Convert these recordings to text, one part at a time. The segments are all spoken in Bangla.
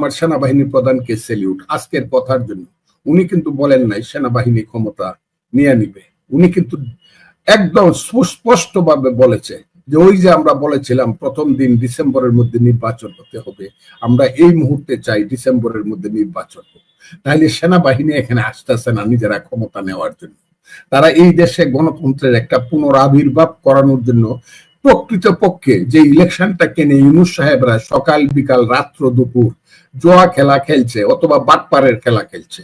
আমার সেনাবাহিনী প্রধানকে সেলিউট আজকের কথার জন্য। উনি কিন্তু বলেন নাই, সেনাবাহিনী ক্ষমতা নিয়ে নিবে। উনি কিন্তু একদম সুস্পষ্ট ভাবে বলেছে যে ওই যে আমরা বলেছিলাম, প্রথম দিন ডিসেম্বরের মধ্যে নির্বাচন হতে হবে। আমরা এই মুহূর্তে চাই ডিসেম্বরের মধ্যে নির্বাচন হোক। তাহলে সেনাবাহিনী এখানে আসতেছে না নিজেরা ক্ষমতা নেওয়ার জন্য। তারা এই দেশে গণতন্ত্রের একটা পুনরাবির্ভাব করানোর জন্য প্রকৃত পক্ষে যে ইলেকশনটাকে নিয়ে ইউনুস সাহেবরা সকাল, বিকাল, রাত্র, দুপুর জোয়া খেলা খেলছে অথবা বাটপারের খেলা খেলছে,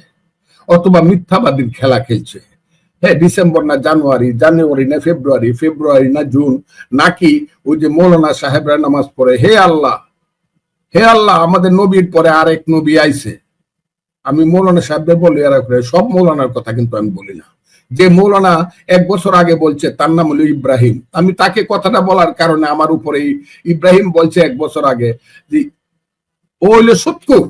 অথবা মিথ্যাবাদীর খেলা খেলছে। হ্যাঁ ডিসেম্বর না জানুয়ারি জানুয়ারি না ফেব্রুয়ারি ফেব্রুয়ারি না জুন, নাকি ওই যে মৌলানা সাহেবরা নামাজ পড়ে, হে আল্লাহ হে আল্লাহ, আমাদের নবীর পরে আরেক নবী আইছে। আমি মৌলানা সাহেবদের বলি আর সব মৌলানার কথা কিন্তু আমি বলি না। যে মৌলানা এক বছর আগে বলছে, তার নাম হলো ইব্রাহিম। আমি তাকে কথাটা বলার কারণে আমার উপরে ইব্রাহিম বলছে এক বছর আগে যে, ও হইল সৎকুর।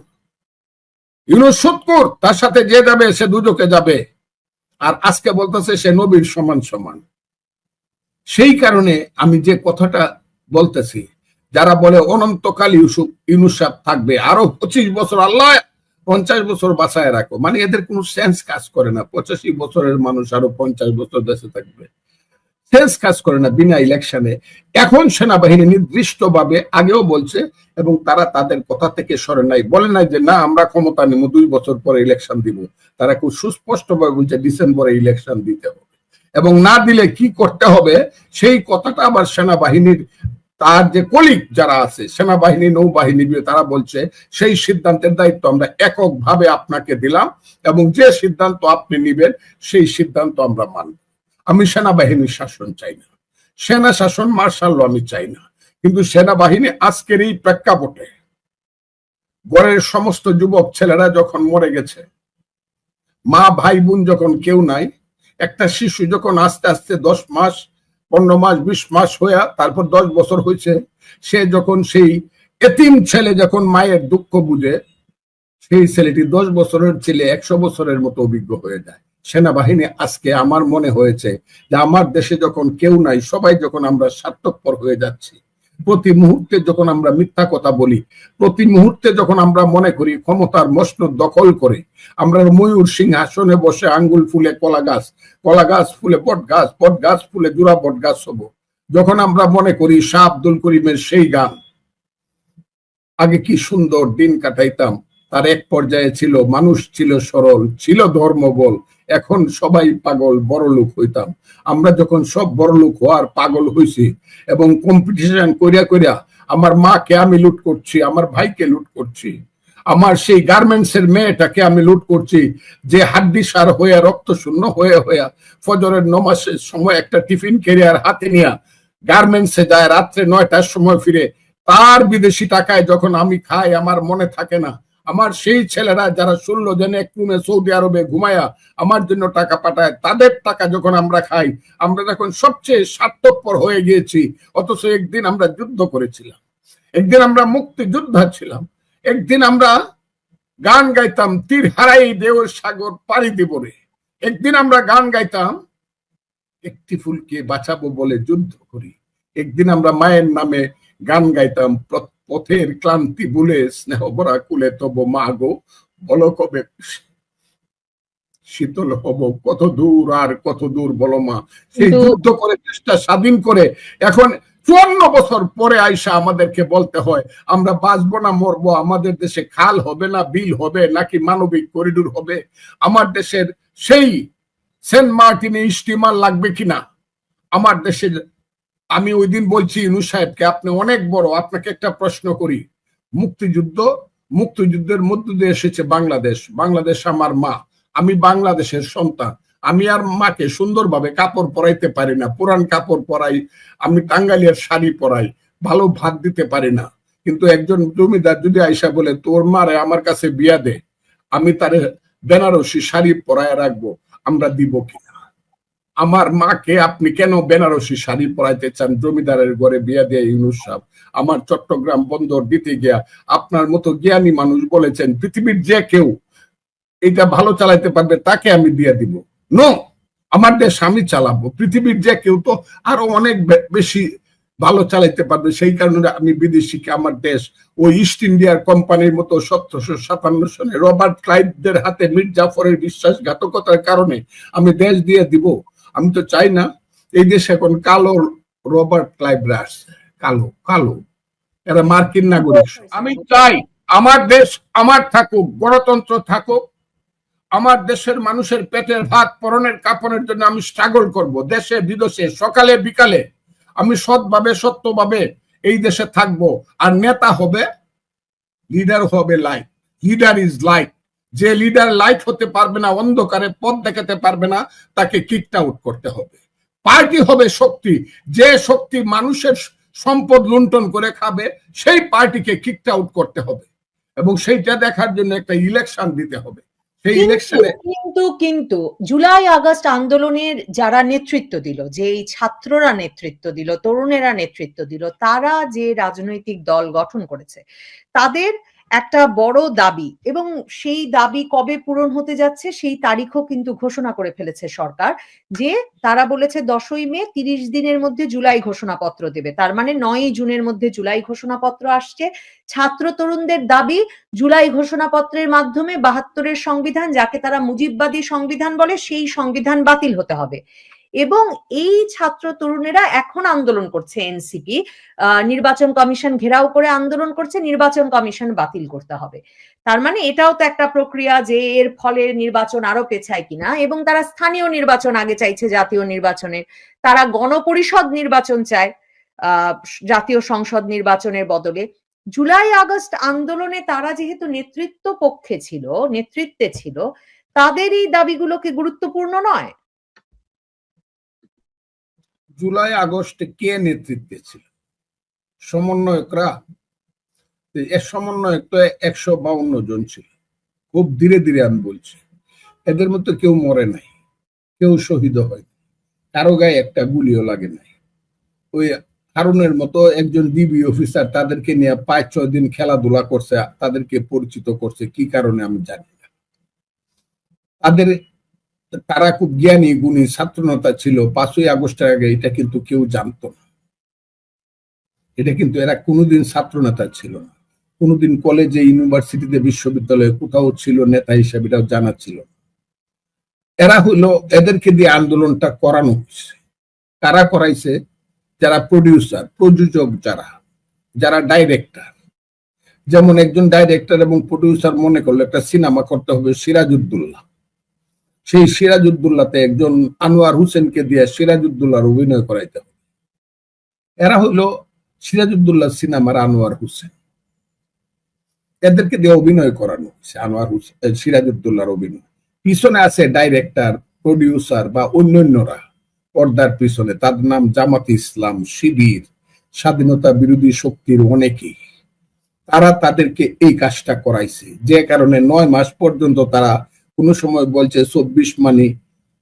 ইউনুস সৎকুর, তার সাথে যে যাবে, সে দুজকে যাবে। আর আজকে বলতেছে সে নবীর সমান সমান। সেই কারণে আমি যে কথাটা বলতেছি, যারা বলে অনন্তকাল ইউসুফ ইউনুস সাহেব থাকবে, আরও পঁচিশ বছর আল্লাহ পঞ্চাশ বছর বাঁচায় রাখো। মানে এদের কোনো সেন্স কাজ করে না। পঁচাশি বছরের মানুষ আরও পঞ্চাশ বছর দেশে থাকবে। সেন্স কাজ করে না বিনা ইলেকশনে এখন সেনাবাহিনী নির্দিষ্ট ভাবে আগেও বলছে এবং তারা তাদের কথা থেকে সরে নাই। বলে নাই যে, না, আমরা ক্ষমতা নেব, দুই বছর পরে ইলেকশন দিব। তারা খুব সুস্পষ্ট ভাবে বলছে, ডিসেম্বরে ইলেকশন দিতে হবে। এবং না দিলে কি করতে হবে, সেই কথাটা আবার সেনাবাহিনীর তার যে কলিগ যারা আছে, সেনাবাহিনী, নৌবাহিনী, তারা বলছে, সেই সিদ্ধান্তের দায়িত্ব আমরা এককভাবে আপনাকে দিলাম এবং যে সিদ্ধান্ত আপনি নিবেন, সেই সিদ্ধান্ত আমরা মানব। আমি সেনাবাহিনীর শাসন চাই না। সেনা শাসন, মার্শাল আমি চাই না। কিন্তু সেনাবাহিনী আজকের এই প্রেক্ষাপটে গড়ের সমস্ত যুবক ছেলেরা যখন মরে গেছে, মা, ভাই, বোন যখন কেউ নাই, একটা শিশু যখন আস্তে আস্তে দশ মাস পনেরো মাস, বিশ মাস হইয়া তারপর দশ বছর হয়েছে সে যখন সেই এতিম ছেলে যখন মায়ের দুঃখ বুঝে, সেই ছেলেটি দশ বছরের ছেলে, একশো বছরের মতো অভিজ্ঞ হয়ে যায়। সেনাবাহিনী আজকে আমার মনে হয়েছে যে আমার দেশে যখন কেউ নাই, সবাই যখন আমরা স্বার্থপর হয়ে যাচ্ছি প্রতি মুহূর্তে যখন আমরা মিথ্যা কথা বলি, প্রতি মুহূর্তে যখন আমরা মনে করি ক্ষমতার মস্ন দখল করে, আমরা ময়ূর সিংহাসনে বসে আঙ্গুল ফুলে কলা গাছ কলা গাছ ফুলে বট গাছ বট গাছ ফুলে জোড়া, বট গাছ হব। যখন আমরা মনে করি শাহ আব্দুল করিমের সেই গান, আগে কি সুন্দর দিন কাটাইতাম, তার এক পর্যায়ে ছিল, মানুষ ছিল সরল, ছিল ধর্মবল এখন সবাই পাগল, বড় লোক হইতাম। আমরা যখন সব বড় লোক হওয়ার পাগল হইছি এবং কম্পিটিশন করিয়া করিয়া আমার মাকে আমি লুট করছি, আমার ভাইকে লুট করছি, আমার সেই গার্মেন্টস এর মেয়েটাকে আমি লুট করছি, যে হাড্ডি সার হয়ে রক্ত শূন্য হয়ে হয়ে ফজরের নমাসের সময় একটা টিফিন কেরিয়ার হাতে নিয়ে গার্মেন্টসে যায়, রাত্রে নয়টার সময় ফিরে, তার বিদেশি টাকায় যখন আমি খাই, আমার মনে থাকে না আমার সেই ছেলেরা যারা ষোলো জনে এক রুমে সৌদি আরবে ঘুমায়া আমার জন্য টাকা পাঠায়, তাদের টাকা যখন আমরা খাই, আমরা যখন সবচেয়ে স্বার্থপর হয়ে গিয়েছি, অথচ একদিন আমরা যুদ্ধ করেছিলাম। একদিন আমরা মুক্তি যোদ্ধা ছিলাম। একদিন আমরা গান গাইতাম, তীর হারাই দেওর সাগর পাড়ি দিব রে। একদিন আমরা গান গাইতাম, একটি ফুলকে বাঁচাবো বলে যুদ্ধ করি। একদিন আমরা মায়ের নামে গান গাইতাম পথের ক্লান্তি ভুলে স্নেহ ভরা কুলে তব মা গো বলো কবে শীতল হব কত দূর আর কত দূর বলো মা? সেই যুদ্ধ করে দেশটা স্বাধীন করে এখন চুয়ান্ন বছর পরে আইসা আমাদেরকে বলতে হয় আমরা বাঁচবো না মরবো আমাদের দেশে খাল হবে না বিল হবে নাকি মানবিক করিডোর হবে? আমার দেশের সেই সেন্ট মার্টিনে স্টিমার লাগবে কিনা? আমার দেশের আমি ওই দিন বলছি, ইনু সাহেবকে, আপনি অনেক বড়, আপনাকে একটা প্রশ্ন করি। মুক্তিযুদ্ধ, মুক্তিযুদ্ধের মধ্য দিয়ে এসেছে বাংলাদেশ। বাংলাদেশ আমার মা। আমি বাংলাদেশের সন্তান। আমি আর মাকে সুন্দরভাবে কাপড় পরাইতে পারি না। পুরান কাপড় পরাই, আমি টাঙ্গালিয়ার শাড়ি পরাই, ভালো ভাত দিতে পারি না। কিন্তু একজন জমিদার যদি আইসা বলে, তোর মারে আমার কাছে বিয়া দে, আমি তার বেনারসি শাড়ি পরায় রাখব, আমরা দিব কিনা? আমার মাকে আপনি কেন বেনারসি শাড়ি পরাইতে চান? জমিদারের ঘরে বিয়া দিয়ে ইউনুস সাহেব, আমার চট্টগ্রাম বন্দর দিতে গিয়া আপনার মতো জ্ঞানী মানুষ বলেছেন, পৃথিবীর যে কেউ এটা ভালো চালাইতে পারবে, তাকে আমি দিয়ে দিব। নো, আমার দেশ আমি চালাবো। পৃথিবীর যে কেউ তো আরও অনেক বেশি ভালো চালাইতে পারবে। সেই কারণে আমি বিদেশিকে, আমার দেশ ওই ইস্ট ইন্ডিয়ার কোম্পানির মতো সতেরোশো সাতান্ন সনে রবার্ট ক্লাইভদের হাতে মীর জাফরের বিশ্বাসঘাতকতার কারণে আমি দেশ দিয়ে দিব। আমি তো চাই না এই দেশে এখন কালো রবার্ট ক্লাইভরা আসছে কালো কালো। এরা মার্কিন নাগরিক। আমি চাই আমার দেশ আমার থাকুক, গণতন্ত্র থাকুক। আমার দেশের মানুষের পেটের ভাত পরনের কাপড়ের জন্য আমি স্ট্রাগল করব। দেশে, বিদেশে, সকালে, বিকালে আমি সৎভাবে, সত্যভাবে এই দেশে থাকব। আর নেতা হবে লিডার হবে লাইট লিডার ইজ লাইট যে লিডার লাইট হতে পারবে না অন্ধকারে পথ দেখাতে পারবে না তাকে কিকড আউট করতে হবে। পার্টি হবে শক্তি। যে শক্তি মানুষের সম্পদ লুণ্ঠন করে খাবে সেই পার্টিকে কিকড আউট করতে হবে। এবং সেইটা দেখার জন্য একটা ইলেকশন দিতে হবে। সেই ইলেকশনে কিন্তু কিন্তু জুলাই আগস্ট আন্দোলনের যারা নেতৃত্ব দিল যে এই ছাত্ররা নেতৃত্ব দিল তরুণেরা নেতৃত্ব দিল তারা যে রাজনৈতিক দল গঠন করেছে তাদের একটা বড় দাবি এবং সেই দাবি কবে পূরণ হতে যাচ্ছে সেই তারিখও কিন্তু ঘোষণা করে ফেলেছে সরকার যে তারা বলেছে দশই মে তিরিশ দিনের মধ্যে জুলাই ঘোষণাপত্র দেবে। তার মানে নয়ই জুনের মধ্যে জুলাই ঘোষণাপত্র আসছে। ছাত্র তরুণদের দাবি জুলাই ঘোষণাপত্রের মাধ্যমে বাহাত্তরের সংবিধান, যাকে তারা মুজিববাদী সংবিধান বলে, সেই সংবিধান বাতিল হতে হবে। এবং এই ছাত্র তরুণেরা এখন আন্দোলন করছে এনসিপি। নির্বাচন কমিশন ঘেরাও করে আন্দোলন করছে, নির্বাচন কমিশন বাতিল করতে হবে। তার মানে এটাও তো একটা প্রক্রিয়া যে এর ফলে নির্বাচন আরও পেছায় কিনা এবং তারা স্থানীয় নির্বাচন আগে চাইছে জাতীয় নির্বাচনে তারা গণপরিষদ নির্বাচন চায় জাতীয় সংসদ নির্বাচনের বদলে। জুলাই, আগস্ট আন্দোলনে তারা যেহেতু নেতৃত্ব পক্ষে ছিল, নেতৃত্বে ছিল, তাদের এই দাবিগুলোকে গুরুত্বপূর্ণ নয়? জুলাই, আগস্টে কে নেতৃত্বে ছিল? সমন্বয়করা? এর সমন্বয়ক তো একশো বাউন্ন জন ছিল। খুব ধীরে ধীরে আমি বলছি, এদের মধ্যে কেউ মরে নাই, কেউ শহীদ হয় কারও গায়ে একটা গুলিও লাগে নাই। ওই হারুনের মতো একজন ডিবি অফিসার তাদেরকে নিয়ে পাঁচ, ছয় দিন খেলাধুলা করছে, তাদেরকে পরিচিত করছে, কি কারণে আমি জানি না। তাদের তারা খুব জ্ঞানী, গুণী, ছাত্রনতা ছিল। পাঁচই আগস্টের আগে এটা কিন্তু কেউ জানতো না। এটা কিন্তু এরা কোনোদিন ছাত্রনেতা ছিল না। কোনোদিন কলেজে ইউনিভার্সিটিতে বিশ্ববিদ্যালয়ে কোথাও ছিল নেতা হিসেবে, এটাও জানা ছিল এরা হলো এদেরকে দিয়ে আন্দোলনটা করানো হয়েছে। কারা করাইছে? যারা প্রডিউসার প্রযোজক যারা যারা ডাইরেক্টর যেমন একজন ডাইরেক্টর এবং প্রডিউসার মনে করল একটা সিনেমা করতে হবে সিরাজউদ্দৌল্লাহ সেই সিরাজউদ্দৌলাতে একজন আনোয়ার হোসেনকে দিয়ে সিরাজউদ্দৌলার অভিনয় করাইতে হবে। এরা হইল সিরাজউদ্দৌল্লাহ সিনেমার আনোয়ার হোসেন। এদেরকে দিয়ে অভিনয় করানো হচ্ছে আনোয়ার হোসেন সিরাজউদ্দৌলার অভিনয়। পিছনে আছে ডাইরেক্টর প্রডিউসার বা অন্যান্যরা পর্দার পিছনে। তার নাম জামাত ইসলাম শিবির, স্বাধীনতা বিরোধী শক্তির অনেকেই। তারা তাদেরকে এই কাজটা করাইছে। যে কারণে নয় মাস পর্যন্ত তারা কোনো সময় বলছে চব্বিশ মানি,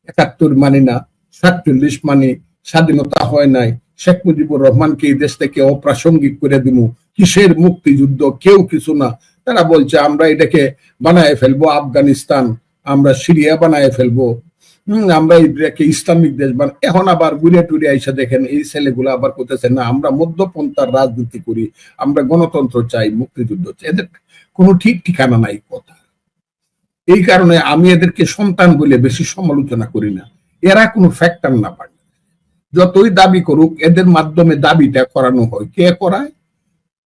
একাত্তর মানি না, সাতচল্লিশ মানি, স্বাধীনতা হয় নাই, শেখ মুজিবুর রহমানকে এই দেশ থেকে অপ্রাসঙ্গিক করে দিব কিসের মুক্তিযুদ্ধ, কেউ কিছু না। তারা বলছে, আমরা এটাকে বানায় ফেলব আফগানিস্তান, আমরা সিরিয়া বানায় ফেলব। আমরা এটাকে ইসলামিক দেশ বান এখন আবার ঘুরে টুরে আইসা দেখেন, এই ছেলেগুলো আবার করতেছে না, আমরা মধ্যপন্থার রাজনীতি করি, আমরা গণতন্ত্র চাই, মুক্তিযুদ্ধ চাই। এদের কোনো ঠিক ঠিকানা নাই কথা। এই কারণে আমি এদেরকে সন্তান বলে বেশি সমালোচনা করি না। এরা কোনো ফ্যাক্টর না পারে যতই দাবি করুক, এদের মাধ্যমে দাবিটা করানো হয়। কে করায়?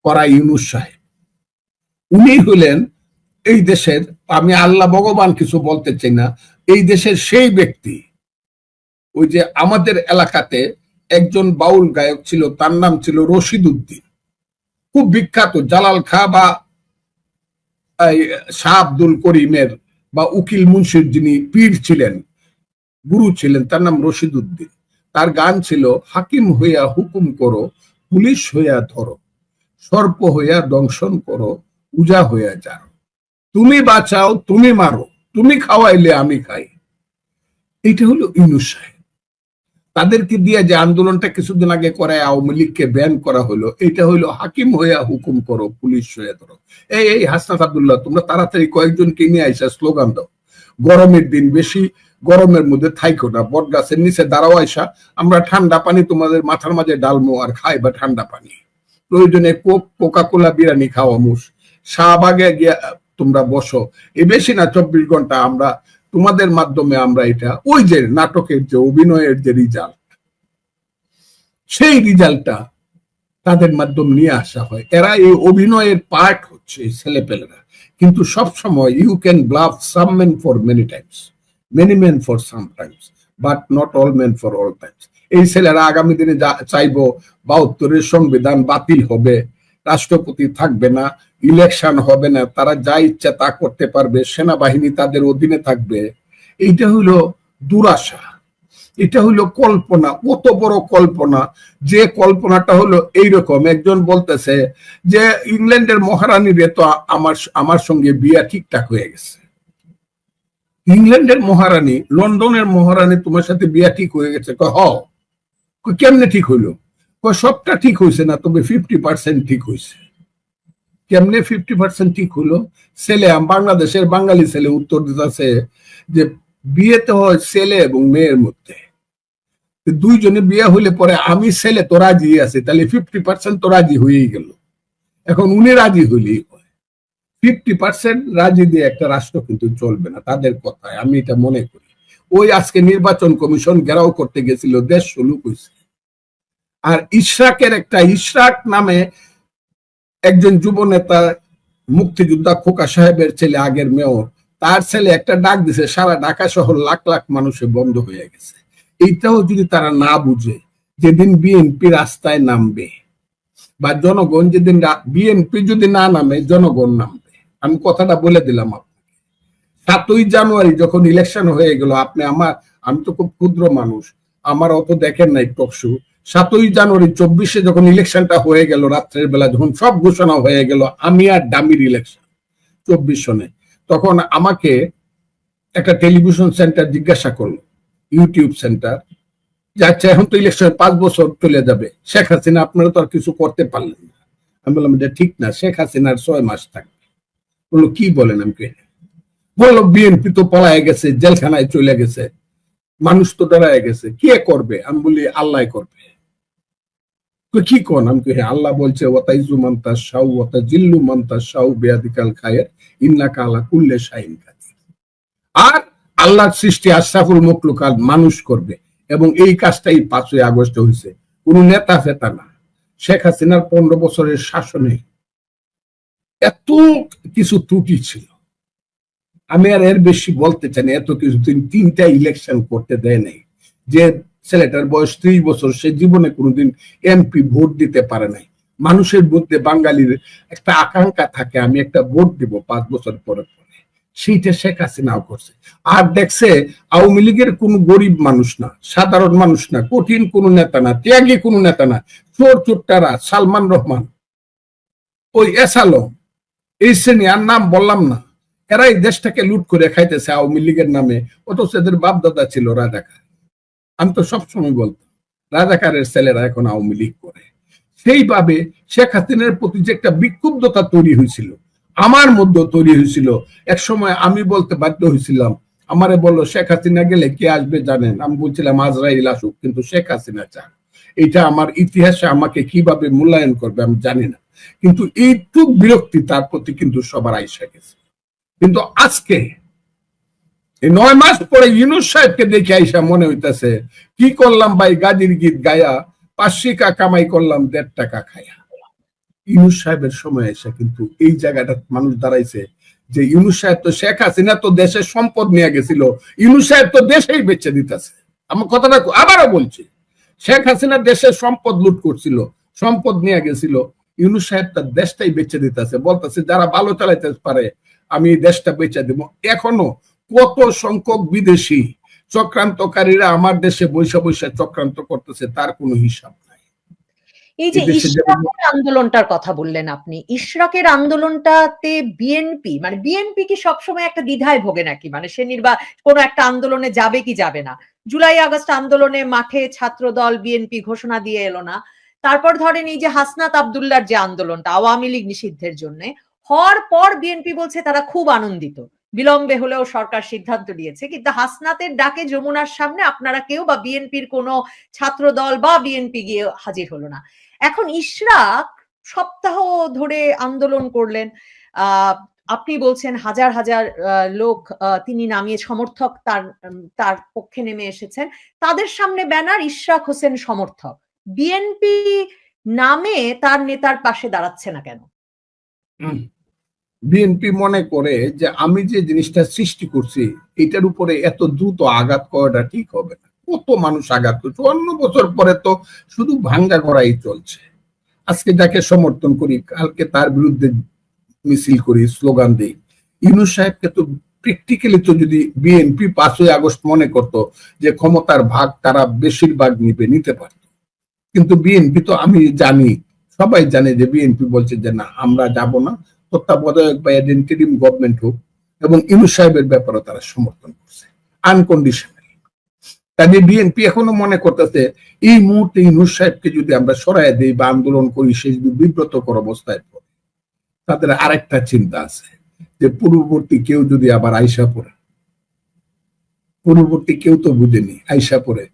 করায় ইউনুস সাহেব। উনি হলেন এই দেশের, আমি আল্লাহ ভগবান কিছু বলতে চাই না, এই দেশের সেই ব্যক্তি। ওই যে আমাদের এলাকাতে একজন বাউল গায়ক ছিল, তার নাম ছিল রশিদ উদ্দিন খুব বিখ্যাত, জালাল খা বা শাহ আব্দুল করিমের বা উকিল মুন্সির যিনি পীর ছিলেন, গুরু ছিলেন, তার নাম রশিদ উদ্দিন তার গান ছিল, হাকিম হইয়া হুকুম করো, পুলিশ হইয়া ধরো, সর্প হইয়া দংশন করো, উজা হইয়া যাও তুমি বাঁচাও, তুমি মারো, তুমি খাওয়াইলে আমি খাই। এটা হলো ইউনুস সাহেব। তাদেরকে দিয়ে যে আন্দোলনটা কিছুদিন আগে করায় আওয়ামী লীগকে ব্যান করা হলো, এটা হইল হাকিম হইয়া হুকুম করো, পুলিশ হয়ে ধরো। এই এই হাসনাত আবদুল্লাহ, তোমরা তাড়াতাড়ি কয়েকজনকে নিয়ে আইসা স্লোগান দাও। গরমের দিন বেশি, গরমের মধ্যে থাইকো না, বট গাছের নিচে দাঁড়াও আইসা, আমরা ঠান্ডা পানি তোমাদের মাথার মাঝে ডালমো আর খাই বা ঠান্ডা পানি। প্রয়োজনে কোক কোকা কোলা বিরিয়ানি খাওয়া মুস শাহবাগে গিয়া তোমরা বসো। এ বেশি না, চব্বিশ ঘণ্টা আমরা তোমাদের মাধ্যমে আমরা এটা, ওই যে নাটকের যে অভিনয়ের যে রিজাল্ট সেই রিজাল্টটা তাদের মাধ্যমে নিয়ে আসা হয়। এরা এই অভিনয়ের পার্ট হচ্ছে এই ছেলেপেলেরা। কিন্তু সব সময় you can bluff some men for many times many men for some times but not all men for all times এই ছেলেরা আগামী দিনে চাইব, বাহাত্তরের সংবিধান বাতিল হবে, রাষ্ট্রপতি থাকবে না ইলেকশন হবে না, তারা যা ইচ্ছা তা করতে পারবে, সেনাবাহিনী তাদের অধীনে থাকবে। এইটা হইল দুরাশা, এটা হইল কল্পনা অত বড় কল্পনা। যে কল্পনাটা হলো এইরকম, একজন বলতেছে যে ইংল্যান্ডের মহারানীর তো আমার আমার সঙ্গে বিয়া ঠিকঠাক হয়ে গেছে। ইংল্যান্ডের মহারানী, লন্ডনের মহারানী তোমার সাথে বিয়া ঠিক হয়ে গেছে হ। কেমনে ঠিক হইল? সবটা ঠিক হয়েছে না, তবে ফিফটি পার্সেন্ট ঠিক হয়েছে কেমনে ফিফটি পার্সেন্ট ঠিক হলো? ছেলে বাংলাদেশের বাঙালি ছেলে উত্তর দিতেছে যে বিয়েতে হয় ছেলে এবং মেয়ের মধ্যে। দুইজনে বিয়ে হইলে পরে আমি ছেলে, তো রাজি আছে, তাহলে ফিফটি পার্সেন্ট তো রাজি হয়েই গেল। এখন উনি রাজি হইলেই হয়। ফিফটি পার্সেন্ট রাজি দিয়ে একটা রাষ্ট্র কিন্তু চলবে না, তাদের কথায়, আমি এটা মনে করি। ওই আজকে নির্বাচন কমিশন ঘেরাও করতে গেছিল দেশ শুরু হয়েছে আর ইশরাকের একটা, ইশরাক নামে একজন যুব নেতা, মুক্তিযোদ্ধা খোকা সাহেবের ছেলে, আগের মেয়র, তার ছেলে একটা ডাক দিছে, সারা ঢাকা শহর লাখ লাখ মানুষে বন্ধ হয়ে গেছে। এইটাও যদি তারা না বুঝে, যেদিন বিএনপি রাস্তায় নামবে, বা জনগণ যেদিন বিএনপি যদি না নামে, জনগণ নামবে। আমি কথাটা বলে দিলাম আপনাকে। সাতই জানুয়ারি যখন ইলেকশন হয়ে গেল, আপনি আমার আমি তো খুব ক্ষুদ্র মানুষ, আমার অত দেখেন নাই টকশু সাতই জানুয়ারি চব্বিশে যখন ইলেকশনটা হয়ে গেল, রাত্রের বেলা যখন সব ঘোষণা হয়ে গেল, আমি আর ডামির ইলেকশন চব্বিশ সনে, তখন আমাকে একটা টেলিভিশন সেন্টার জিজ্ঞাসা করল, ইউটিউব সেন্টার যাচ্ছে এখন তো ইলেকশন পাঁচ বছর চলে যাবে, শেখ হাসিনা, আপনারা তো আর কিছু করতে পারলেন না। আমি বললাম, এটা ঠিক না, শেখ হাসিনার ছয় মাস থাকবে বলল, কি বলেন? আমি কে বলল বিএনপি তো পলায় গেছে, জেলখানায় চলে গেছে, মানুষ তো দাঁড়ায় গেছে, কে করবে? আমি বলি, আল্লাহ করবে। কি কোন? আমি হ্যাঁ, আল্লাহ বলছে ওয়াতাইজু মান্তা শাউ ওয়াতা জিল্লু মান্তা শাউ বেয়াদিকাল খায়ের ইন্না কালা কুল্লে শাইন কাদির। আর আল্লাহর সৃষ্টি আশরাফুল মকলুকাল মানুষ করবে এবং এই কাজটাই পাঁচই আগস্ট হয়েছে কোন নেতা ফেতা না। শেখ হাসিনার পনেরো বছরের শাসনে এত কিছু ত্রুটি ছিল। আমি আর এর বেশি বলতে চাই না এত কিছু। তিন তিনটা ইলেকশন করতে দেয় নাই। যে ছেলেটার বয়স ত্রিশ বছর, সে জীবনে কোনোদিন এমপি ভোট দিতে পারে নাই। মানুষের মধ্যে বাঙালির একটা আকাঙ্ক্ষা থাকে, আমি একটা ভোট দিব পাঁচ বছর পরে পরে। সেইটা শেখ হাসিনাও করছে। আর দেখছে, আওয়ামী লীগের কোন গরিব মানুষ না, সাধারণ মানুষ না, কঠিন কোন নেতা না, ত্যাগী কোন নেতা না, চোর চোরটারা সালমান রহমান, ওই এসালম এই শ্রেণি আর নাম বললাম না এরা এই দেশটাকে লুট করে খাইতেছে আওয়ামী লীগের নামে। অথচ এদের বাপ দাদা ছিল রাজাকার। আমি তো সবসময় বলতাম, রাজাকারের ছেলেরা এখন আওয়ামী লীগ করে। সেইভাবে শেখ হাসিনার প্রতি যে একটা বিক্ষুব্ধতা তৈরি হয়েছিল, আমার মধ্যে তৈরি হয়েছিল। এক সময় আমি বলতে বাধ্য হয়েছিলাম, আমারে বলল, শেখ হাসিনা গেলে কে আসবে জানেন? আমি বলছিলাম, আজরাইল আসুক, কিন্তু শেখ হাসিনা চান এটা আমার ইতিহাসে আমাকে কীভাবে মূল্যায়ন করবে আমি জানি না। কিন্তু এইটুক বিরক্তি তার প্রতি কিন্তু সবার আইসা গেছে। কিন্তু আজকে নয় মাস পরে ইউনুস সাহেবকে দেখে আইসা মনে হইতাছে, কি করলাম ভাই? গাজির গীত গায়া পাঁচশিকা কামাই করলাম, দেড় টাকা খায়া। ইউনুস সাহেবের সময় এসে কিন্তু এই জায়গাটা মানুষ দাঁড়াইছে যে ইউনুস সাহেব তো শেখ হাসিনা তো দেশের সম্পদ নিয়ে গেছিল, ইউনুস সাহেব তো দেশেই বেচে দিতেছে। আমার কথাটা আবারও বলছি, শেখ হাসিনা দেশের সম্পদ লুট করছিল, সম্পদ নিয়ে গেছিল, ইউনুস সাহেব তার দেশটাই বেচে দিতেছে। বলতেছে, যারা ভালো চালাইতে পারে, আমি দেশটা বেচে দেব। এখনও কত সংখ্যক বিদেশি চক্রান্তকারীরা আমার দেশে বৈশা বৈশা চক্রান্ত করতেছে তার কোনো হিসাব নাই। এই যে ইশরাকের আন্দোলনটার কথা বললেন আপনি ইশরাকের আন্দোলনটাতে বিএনপি মানে বিএনপি কি সবসময় একটা দ্বিধায় ভোগে নাকি? মানে সে নির্বা কোনো একটা আন্দোলনে যাবে কি যাবে না? জুলাই আগস্ট আন্দোলনে মাঠে ছাত্র দল বিএনপি ঘোষণা দিয়ে এলো না। তারপর ধরেন এই যে হাসনাত আবদুল্লার যে আন্দোলনটা আওয়ামী লীগ নিষিদ্ধের জন্য হওয়ার পর বিএনপি বলছে তারা খুব আনন্দিত। বিলম্বে হলেও সরকার সিদ্ধান্ত নিয়েছে। কিন্তু হাসনাতের ডাকে যমুনার সামনে আপনারা কেউ বা বিএনপির কোনো ছাত্র দল বা বিএনপি গিয়ে হাজির হলো না। এখন ইশরাক সপ্তাহ ধরে আন্দোলন করলেন। আপনি বলছেন হাজার হাজার লোক তিনি নামিয়ে সমর্থক তার তার পক্ষে নেমে এসেছেন। তাদের সামনে ব্যানার ইশরাক হোসেন সমর্থক। বিএনপি নামে তার নেতার পাশে দাঁড়াচ্ছে না কেন? বিএনপি মনে করে যে আমি যে জিনিসটা সৃষ্টি করছি, এটার উপরে এত দ্রুত আঘাত করাটা ঠিক হবে না। কত মানুষ আঘাত করছে। অন্য বছর পরে তো শুধু ভাঙ্গা করাই চলছে। আজকে যাকে সমর্থন করি, কালকে তার বিরুদ্ধে মিছিল করি, স্লোগান দিই। ইউনুস সাহেবকে তো প্র্যাকটিক্যালি তো যদি বিএনপি পাঁচই আগস্ট মনে করতো যে ক্ষমতার ভাগ তারা বেশিরভাগ নিবে, নিতে পারত। কিন্তু বিএনপি তো আমি জানি, সবাই জানে যে বিএনপি বলছে যে না, আমরা যাব না। তত্ত্বাবধায়ক বা ইন্টারিম গভর্নমেন্ট হোক এবং ইউনুস সাহেবের ব্যাপারে তারা সমর্থন করছে আনকন্ডিশনাল কাজে বিএনপি এখনও মনে করতেছে, এই মুহূর্তে ইউনুস সাহেবকে যদি আমরা সরাই দিই বা আন্দোলন করি, সে যদি বিব্রতকর অবস্থায় পড়ে, তাদের আরেকটা চিন্তা আছে যে পূর্ববর্তী কেউ যদি আবার আইসা পড়ে, পূর্ববর্তী কেউ তো বুঝেনি, আইসা পড়ে,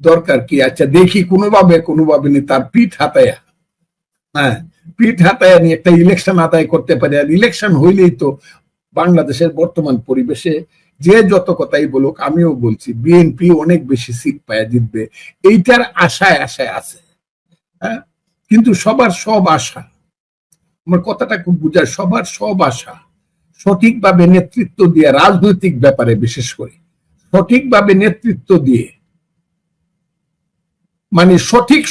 দরকার কি? আচ্ছা দেখি কোনোভাবে কোনোভাবে নি তার পিঠ হাতায়া হ্যাঁ পিঠ হাতায় নিয়ে একটা ইলেকশন আদায় করতে পারে। আর ইলেকশন হইলেই তো বাংলাদেশের বর্তমান পরিবেশে যে যত কথাই বলুক, আমিও বলছি বিএনপি অনেক বেশি সিট পায় জিতবে। এইটার আশায় আশায় আছে। হ্যাঁ? কিন্তু সবার সব আশা, আমার কথাটা খুব বুঝায়, সবার সব আশা সঠিকভাবে নেতৃত্ব দিয়ে রাজনৈতিক ব্যাপারে বিশেষ করে, সঠিকভাবে নেতৃত্ব দিয়ে মানে সঠিক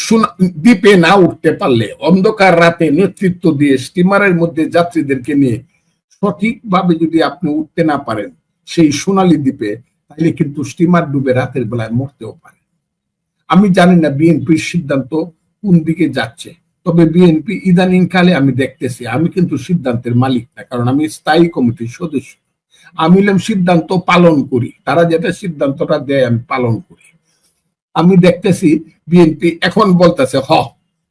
দ্বীপে না উঠতে পারলে অন্ধকার রাতে নেতৃত্ব দিয়ে স্টিমারের মধ্যে যাত্রীদেরকে নিয়ে সঠিকভাবে যদি আপনি উঠতে না পারেন সেই সোনালী দ্বীপে, তাহলে কিন্তু স্টিমার ডুবে রাতের বেলায় মরতেও পারে। আমি জানি না বিএনপির সিদ্ধান্ত কোন দিকে যাচ্ছে, তবে বিএনপি ইদানিং কালে আমি দেখতেছি, আমি কিন্তু সিদ্ধান্তের মালিক না, কারণ আমি স্থায়ী কমিটির সদস্য। আমি সিদ্ধান্ত পালন করি, তারা যেটা সিদ্ধান্তটা দেয় আমি পালন করি। আমি দেখতেছি বিএনপি এখন বলতেছে, হ,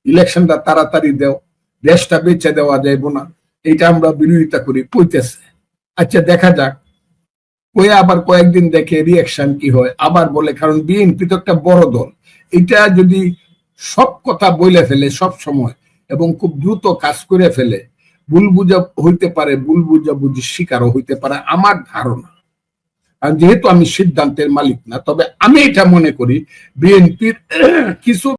ইলেকশনটা তাড়াতাড়ি দেও, দেশটা বেঁচে দেওয়া যাইব না, এটা আমরা বিরোধিতা করি। কইতেছে। আচ্ছা দেখা যাক। কয়ে আবার কয়েকদিন দেখে রিয়াকশন কি হয়। আবার বলে, কারণ বিএনপি তো একটা বড় দল। এটা যদি সব কথা বইলে ফেলে সব সময় এবং খুব দ্রুত কাজ করে ফেলে, ভুল বুঝা হইতে পারে, ভুল বুঝাবুঝির শিকারও হইতে পারে। আমার ধারণা। যেহেতু আমি সিদ্ধান্তের মালিক না তবে আমি এটা মনে করি বিএনপির কিছু